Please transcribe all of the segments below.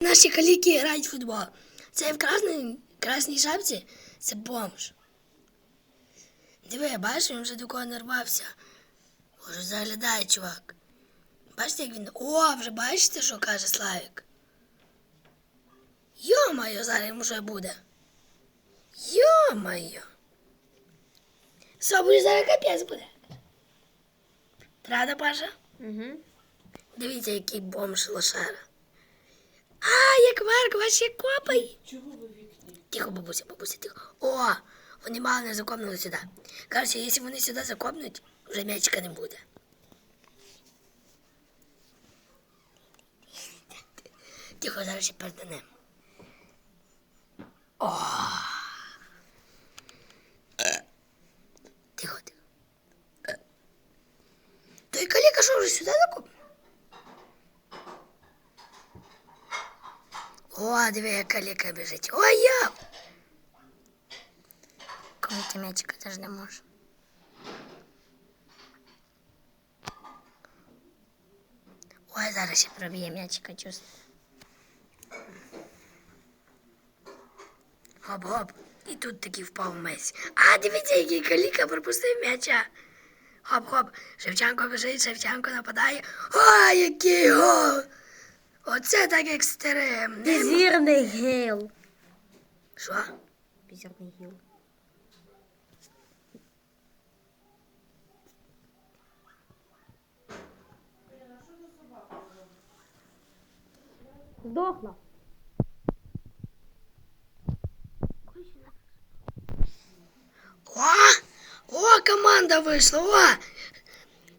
Наші каліки грають в футбол. Цей в красній, красній шапці це бомж. Диви, бачиш, він вже до кого нарвався. Уже заглядає, чувак. Бачите, як він. О, вже бачите, що каже Славік? Йо-моє, зараз йому що буде. Йо-моє. Соболю зараз капець буде. Правда, Паша? Угу. Дивіться, який бомж лошара. А, як Марк, ваші копай. Чого ви вікні? Тихо, бабуся, бабуся, тихо. О, вони мало не закопнули сюди. Короче, якщо вони сюди закопнуть, вже м'ячика не буде. Тихо, зараз ще переданемо. О. О, диви, як каліка біжить. Ой, я! Коли ти м'ячика теж не може. Ой, зараз ще проб'є м'ячика, чувствую. Гоп-гоп. І тут таки впав Месі. А, дивіться, який каліка пропустив м'яча. Хоп-хоп. Шевченко біжить, Шевченко нападає. О, який гол! Оце так екстрем. Пізірний гіл. Що? Пізірний гіл. Здохла. О, о, команда вийшла, о!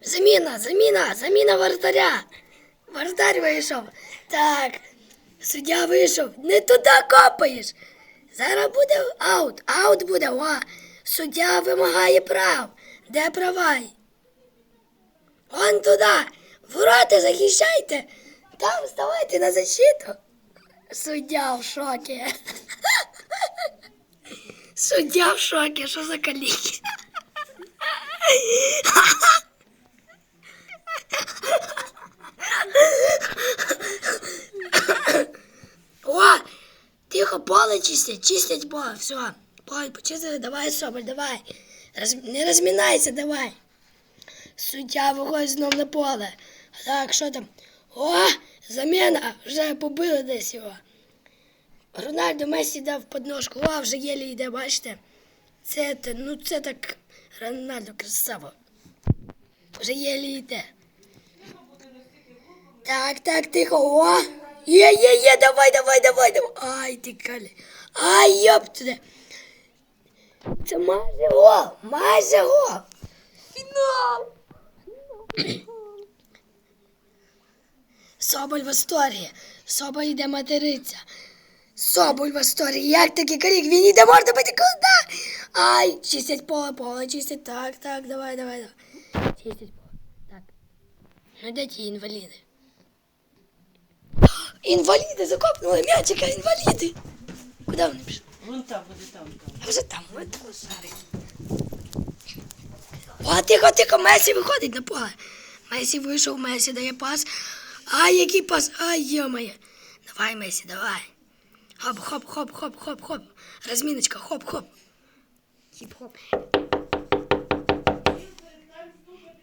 Заміна, заміна, заміна вратаря. Вратарь вийшов. Так, суддя вийшов. Не туди копаєш. Зараз буде аут. Аут буде, о. Суддя вимагає прав. Де правай? Он туди. Ворота захищайте. Там вставайте на защиту. Суддя в шокі. Суддя в шокі, що за каліки? О, тихо, поле чистять, чистять поле, все. Поле почистили, давай, Соболь, давай. Роз... Не розмінайся, давай. Суддя виходить знов на поле. Так, що там? О, заміна, вже побили десь його. Рональдо Месі дав подножку, о, вже єлі йде, бачите? Це, ну це так Рональдо красава. Вже єлі йде. Так, так, тихо, о! Є, є, є, давай, давай, давай, давай. Ай, ти калі. Ай, йоп туди. Це майже гол, майже гол. Фінал. Соболь в історії. Соболь йде материться. Соболь в історії. Як такий корік? Він йде, можна бити куди? Ай, чистять поле, поле, чистять. Так, так, давай, давай, давай. Чистять поле. Так. Ну де ті інваліди? Інваліди закопнули м'ячика, інваліди. Куди вони пішли? Вон там, буде там, там. А вже там, там шари. О, тихо, тихо, Месі виходить на поле. Месі вийшов, Месі дає пас. Ай, який пас, ай, йомає. Давай, Месі, давай. Хоп, хоп, хоп, хоп, хоп, хоп. Розміночка, хоп, хоп. Хіп-хоп.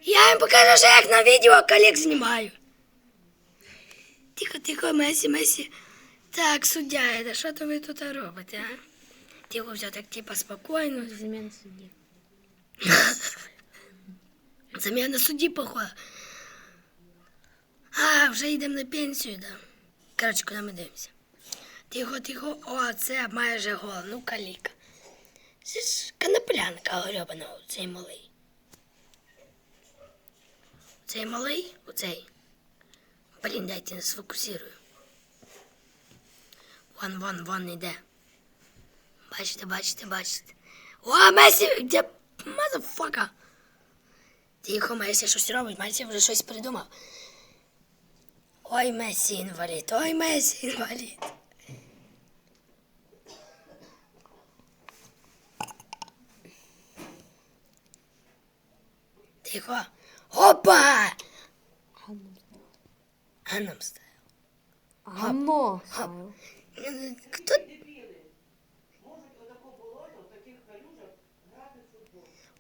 Я їм покажу, що як на відео колік знімаю. Тихо, Месі, Месі. Так, суддя, це що то ви тут робите, а? Тихо, все так, типа, спокійно. Заміна судді. Заміна судді, походу. А, вже йдемо на пенсію, да. Коротше, куди ми дивимося. Тихо, тихо. О, це майже гол. Ну, каліка. Це ж коноплянка гребана, цей малий. Цей малий, оцей. Блін, дайте не сфокусирую. Вон, вон, вон іде. Бачите, бачите, бачите. О, Месі, де мазафака. Тихо, Месі щось робить, Месі вже щось придумав. Ой, Месі інвалід, ой, Месі інвалід. Тихо. Опа! Ганнам стайл. Гамно. Е, Хто?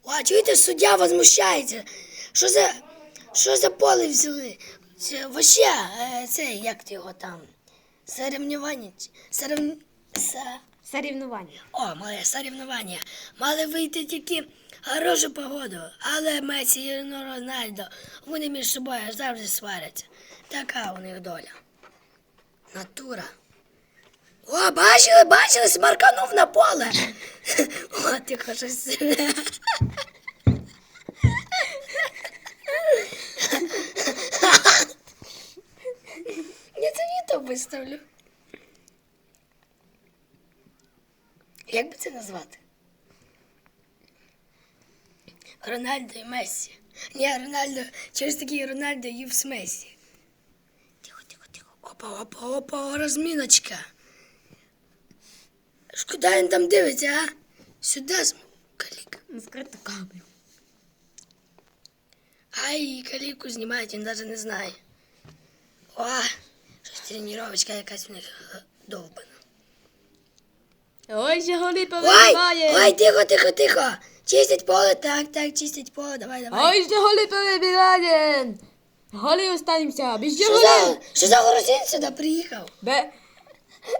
О, чуєте, суддя возмущається. Що за, що за поле взяли? Це, вообще, е, це, як його там, соревнування, сорев... са- Соревнування. О, моє соревнування. Мали вийти тільки хорошу погоду, але Месі і Рональдо, вони між собою завжди сваряться. Така у них доля. Натура. О, бачили, бачили, смарканув на поле. О, ти щось. Я це відео виставлю. Як би це назвати? Рональдо і Мессі. Ні, Рональдо, через такий Рональдо і в Мессі. Тихо, тихо, тихо. Опа, опа, опа, розміночка. Куди він там дивиться, а? Сюди см- каліка. На камеру. Ай, каліку знімають, він навіть не знає. О, щось тренувачка якась в них е, довбана. Ой, ще голі Ой, ой, тихо, тихо, тихо. Чистить поле, так, так, чистить поле, давай, давай. Ой, ще голі перебігає. Голі останемося. Без Що за, що за грузин сюди приїхав? Бе...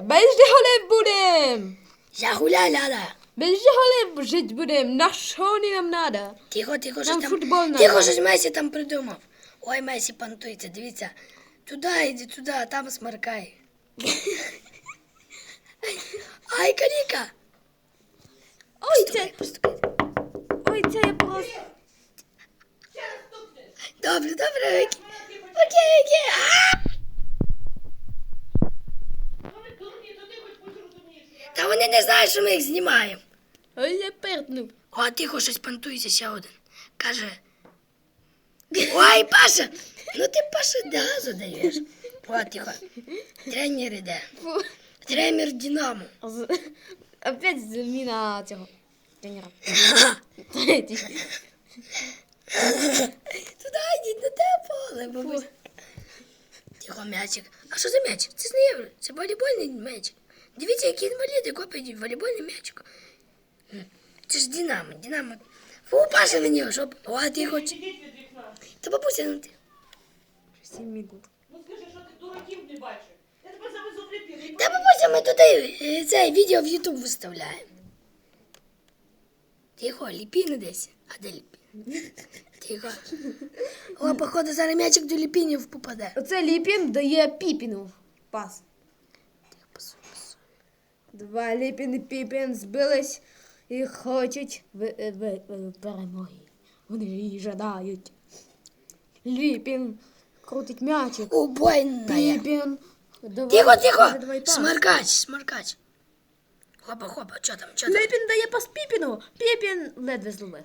Без голів будем. Я гуляй, ляда. Без голів жить будем. На що не нам надо? Тихо, тихо, Нам щось там. футбол надо. Тихо, щось Месі там придумав. Ой, Месі пантується, дивіться. Туди, йди туди, там смаркай. Ай, Каріка. Ой, це... Стукай, постукай. Ой, це я просто... Добре, добре, окей. Окей, окей. Та вони не знають, що ми їх знімаємо. Ой, я перднув. О, тихо, щось пантується ще один. Каже. Ой, Паша! Ну ти Паша газу даєш. О, тихо. Тренер іде. Тренер Динамо. Опять заміна цього. Тренера. Туди йдіть на те поле, бабусь. Тихо, м'ячик. А що за м'ячик? Це ж не євро, це волейбольний м'ячик. Дивіться, які інваліди копають волейбольний м'ячик. Це ж Динамо, Динамо. Фу, Паша на нього, щоб... О, від вікна. Та бабуся, ну ти. Сім минут. Ну скажи, що ти дураків не бачив. Я тебе завезу в ліпіни. Та бабуся, ми туди е, це відео в Ютуб виставляємо. Тихо, ліпіни десь. А де ліпіни? Тихо. О, походу, зараз м'ячик до ліпінів попаде. Оце Ліпін дає Піпіну. Пас. Два Ліпін і Піпін збились і хочуть е, ви- е, перемоги. Вони її жадають. Ліпін крутить м'ячик. Убойная. Піпін. Давай, Тихо, тихо. давай пас. Смаркач, смаркач. Хопа, хопа, що там, що там? Ліпін дає пас Піпіну. Піпін ледве зловив.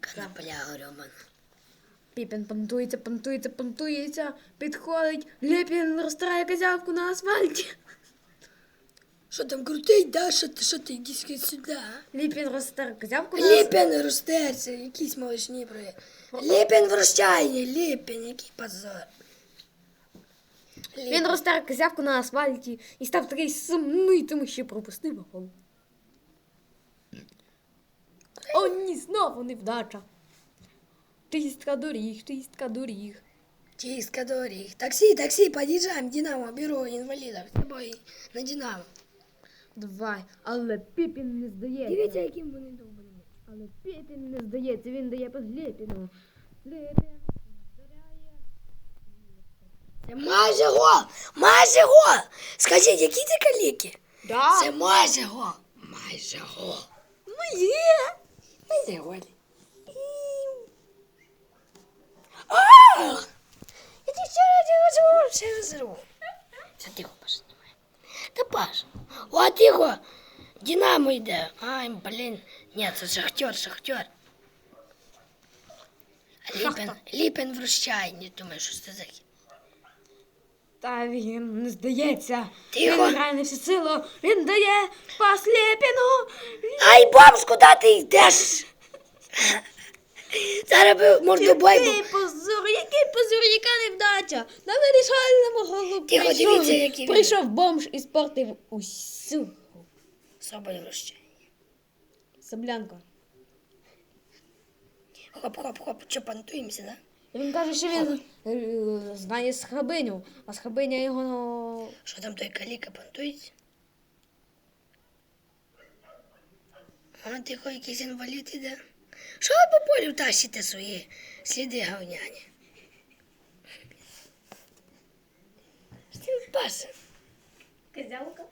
Конопля, говорю. Піпін понтується, понтується, понтується, підходить. Ліпін розтирає козявку на асфальті. Що там крутий, да? Що ти, що ти, іди сюди. Ліпін розтирає козявку на асфальті. Ліпін розтерся, якісь малышні про Ліпін вращає, Ліпін, який позор. Він розтер козявку на асфальті і став такий сумний, тому що пропустив гол. О, ні, знову невдача. Чистка доріг, чистка доріг. Чистка доріг. Таксі, таксі, подъезжаем, Динамо, беру інвалідів. З тобою на Динамо. Давай, але Піпін не здається. Дивіться, яким вони довбані. Але Піпін не здається, він дає по Лепіну. Лепін. Це майже гол! Майже гол! Скажіть, які це каліки? Да. Це майже гол. Майже гол. моє. Майже гол. Ах! Я. Це тихо, Паша. Та Паша. О, тихо. Динамо йде. Ай, блін. Ні, це шахтер, шахтер. Ліпен, Шахта. Ліпен вращає, не думаю, що це за Та він не здається. Тихо. Він грає на всю силу. Він дає пас Лепіну. Ай, бомж, куди ти йдеш? Зараз би мордобой Який позор, який позор, яка невдача. На вирішальному голу Тихо, прийшов, дивіться, який він. прийшов бомж і спортив усю Соболь врощає. Саблянка. Хоп-хоп-хоп, що пантуємося, да? Він каже, що він е, знає схабиню, а схабиня його ну, Що там той каліка пантується? А тихо, якийсь інвалід іде. Що ви по полю тащите свої сліди говняні? Що ти пасе? Козявка.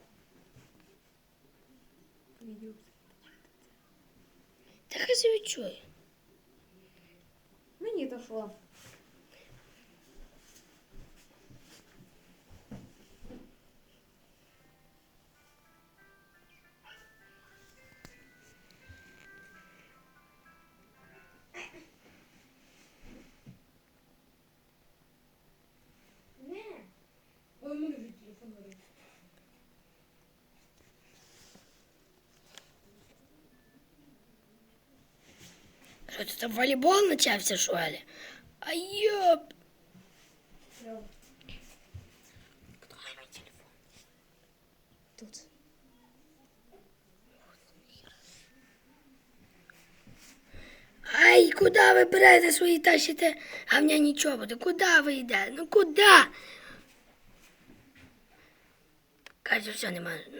Та хай чує. Мені то що? Що це там волейбол почався, що ли? А йоп. Тут. Ай, куди ви берете свої тащите А говняні чоботи? Куди ви йдете? Ну куди? Каже, все, немає.